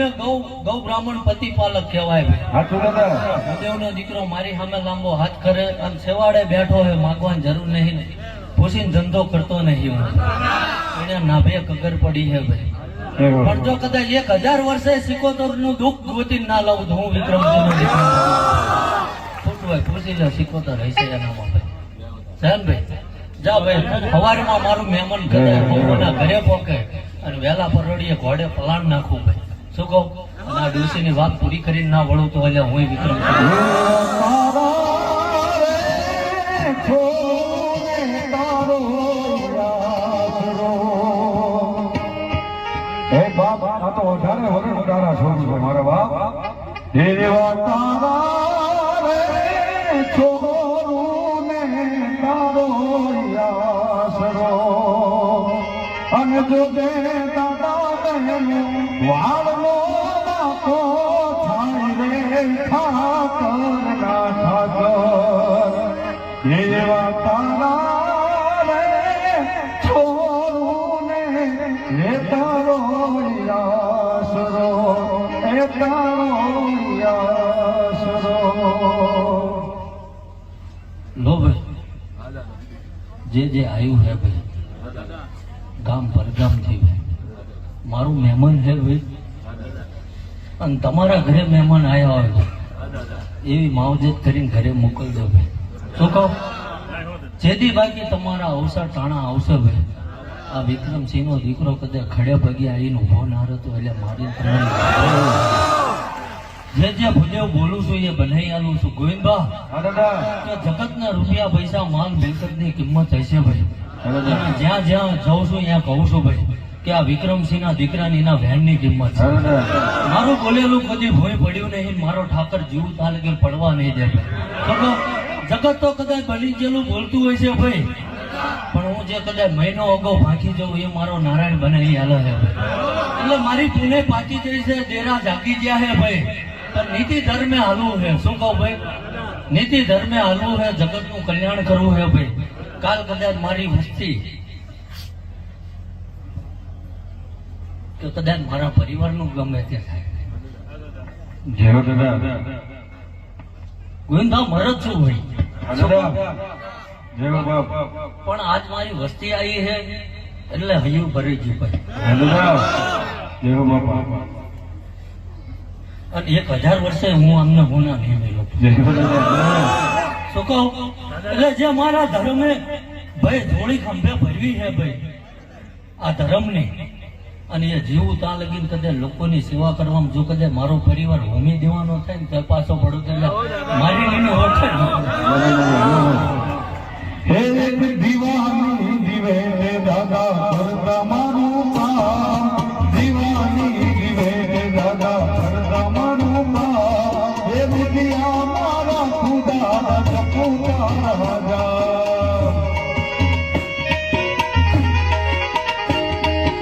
અમે ગૌ ગૌ બ્રાહ્મણ પતિ કહેવાય ભાઈ. દાદા ભૂદેવનો દીકરો મારી સામે લાંબો હાથ કરે અને છેવાડે બેઠો હોય માગવાની જરૂર નહીં. પૂછીને ધંધો કરતો નહીં હું એને નાભે કગર પડી છે ભાઈ. પણ જો કદાચ એક હજાર વર્ષે સિકોતરનું દુઃખ ગોતી ના લાવું તો હું દીકરો ખોટું પૂછી લે સિકોતર હશે એનામાં ભાઈ. સાહેબ ભાઈ જા ભાઈ સવારમાં મારું મહેમાન ઘરે ઘરે પોકે અને વહેલા પરોડીએ ઘોડે પલાણ નાખું ભાઈ. શું કહું? અને આ ડોશીની વાત પૂરી કરીને ના વળું તો એટલે હું વિક્રમ હે જો દે તો અઢારે જે જે આવ્યું હે ભાઈ ગામ પરગામથી ભાઈ મારું મહેમાન છે ભાઈ અને તમારા ઘરે મહેમાન આવ્યા હોય એવી માવજત કરીને ઘરે મોકલજો ભાઈ. શું કહો? જેથી બાકી તમારા અવસર ટાણા આવશે ભાઈ. આ વિક્રમસિંહ નો દીકરો કદાચ ખડે પગે આવીને ઊભો ના રહેતો એટલે મારી જે જે ભૂલ્યો બોલું છું એ બનાવી આલું છું. ગોવિંદભા જગતના રૂપિયા પૈસા માલ મિલકતની કિંમત હશે ભાઈ. જ્યાં જ્યાં જઉં છું ત્યાં કહું છું ભાઈ કે આ વિક્રમસિંહના દીકરાની એના ની કિંમત છે. મારું બોલેલું કદી ભોય પડ્યું નહીં મારો ઠાકર જીવ તાલ કે પડવા નહીં દે જગત તો કદાચ બની ગયેલું બોલતું હોય છે ભાઈ. પણ હું જે કદાચ મહિનો અગાઉ ભાંખી જાઉં એ મારો નારાયણ બને એ હાલ છે એટલે મારી પુણે પાકી જઈ છે ડેરા જાગી ગયા છે ભાઈ. પણ નીતિ ધર્મે હાલવું છે. શું કહું ભાઈ? નીતિ ધર્મે હાલવું છે જગતનું કલ્યાણ કરવું છે ભાઈ. કાલ કદાચ મારી વસ્તી તો કદાચ મારા પરિવારનું ગમે તે થાય. જેવો દાદા ગોવિંદા મરદ છું ભાઈ. પણ આજ મારી વસ્તી આવી છે એટલે હયું ભરી ગયું ભાઈ. અને એક હજાર વર્ષે હું અમને ગુના નહીં મેળવું. શું કહું? એટલે જે મારા ધર્મે ભાઈ થોડી ખંભે ભરવી છે ભાઈ આ ધર્મની. અને એ જીવું ત્યાં લગીને કદાચ લોકોની સેવા કરવામાં જો કદાચ મારો પરિવાર હોમી દેવાનો થાય ને તો પાછો પડો તો મારી એની ઓળખે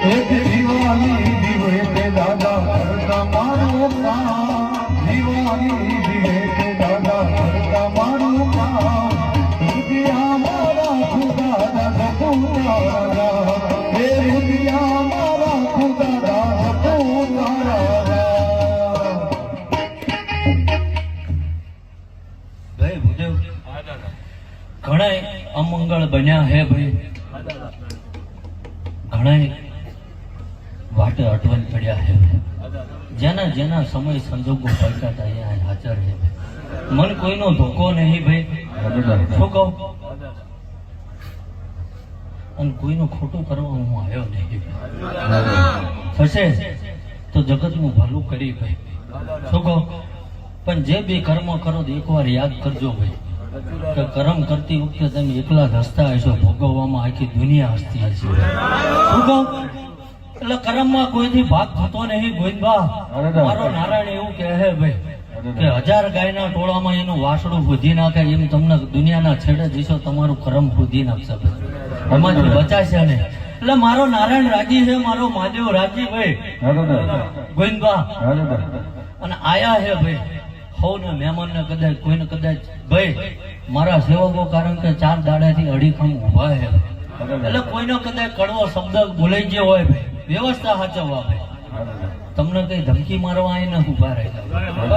એક દીવાની દીવે ઘણા અમંગળ બન્યા હે ભાઈ. ઘણા વાટે અટવન પડ્યા હે. જેના જેના સમય સંજોગો પડતા હતા, એ હાજર હે. મન કોઈનો ધોકો નહીં ભાઈ. શું કહું? અને કોઈનું ખોટું કરવા હું આવ્યો નહીં. થશે? તો જગતનું ભલું કરી ભાઈ. શું કહું? પણ જે બી કર્મ કરો તો એકવાર યાદ કરજો ભાઈ. કે કર્મ કરતી વખતે તમે એકલા જ હસતા હશો, ભોગવવામાં આખી દુનિયા હસતી હશે. શું કહું? એટલે કરમમાં કોઈથી ભાગ થતો નહીં ગોવિંદભા મારો નારાયણ એવું કહે ભાઈ કે હજાર ગાયના ટોળામાં એનું વાસડું ફૂધી નાખે એમ તમને દુનિયાના છેડે જશો તમારું કરમ ફૂધી નાખશે ભાઈ. એમાંથી બચાશે નહીં. એટલે મારો નારાયણ રાજી છે મારો મહાદેવ રાજી ભાઈ. ગોવિંદભા અને આયા હે ભાઈ હવને મહેમાનને કદાચ કોઈને કદાચ ભાઈ મારા સેવકો કારણ કે ચાર દાડાથી અડીખમ ઊભા હે એટલે કોઈનો કદાચ કડવો શબ્દ બોલાઈ ગયો હોય ભાઈ. વ્યવસ્થા સાચવવા ભાઈ તમને કઈ ધમકી મારવા ન ઊભા રહે.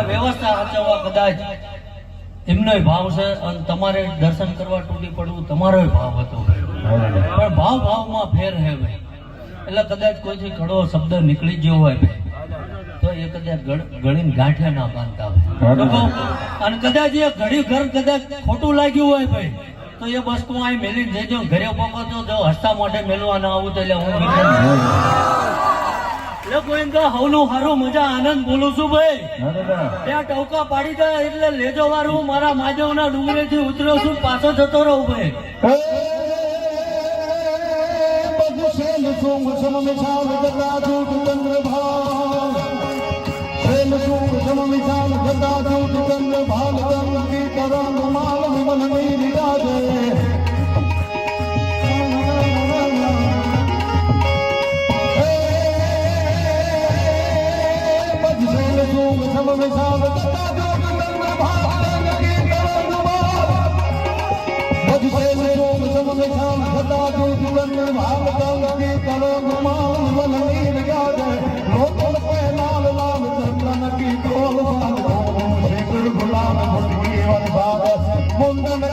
વ્યવસ્થા સાચવવા કદાચ એમનો ભાવ છે અને તમારે દર્શન કરવા તૂટી પડવું તમારો ભાવ હતો. પણ ભાવ ભાવમાં ફેર હે ભાઈ. એટલે કદાચ કોઈથી ઘડો શબ્દ નીકળી ગયો હોય ભાઈ, તો એ કદાચ ગળ- ગળીને ગાંઠિયા ના બાંધતા હોય. અને કદાચ એ ઘડી ઘર કદાચ ખોટું લાગ્યું હોય ભાઈ, તો એ વસ્તુ અહીં મેલી જજો, ઘરે પહોંચો જો હસતા મોઢે મેલવા ના આવું તો એટલે હું ગોવિંદા હવનું હારું મજા આનંદ બોલું છું ભાઈ. ત્યાં ટવકા પાડી દે એટલે લેજો વાળું મારા માજવના ડુંગરે થી ઉતર્યો છું પાછો જતો રહું ભાઈ. Bunda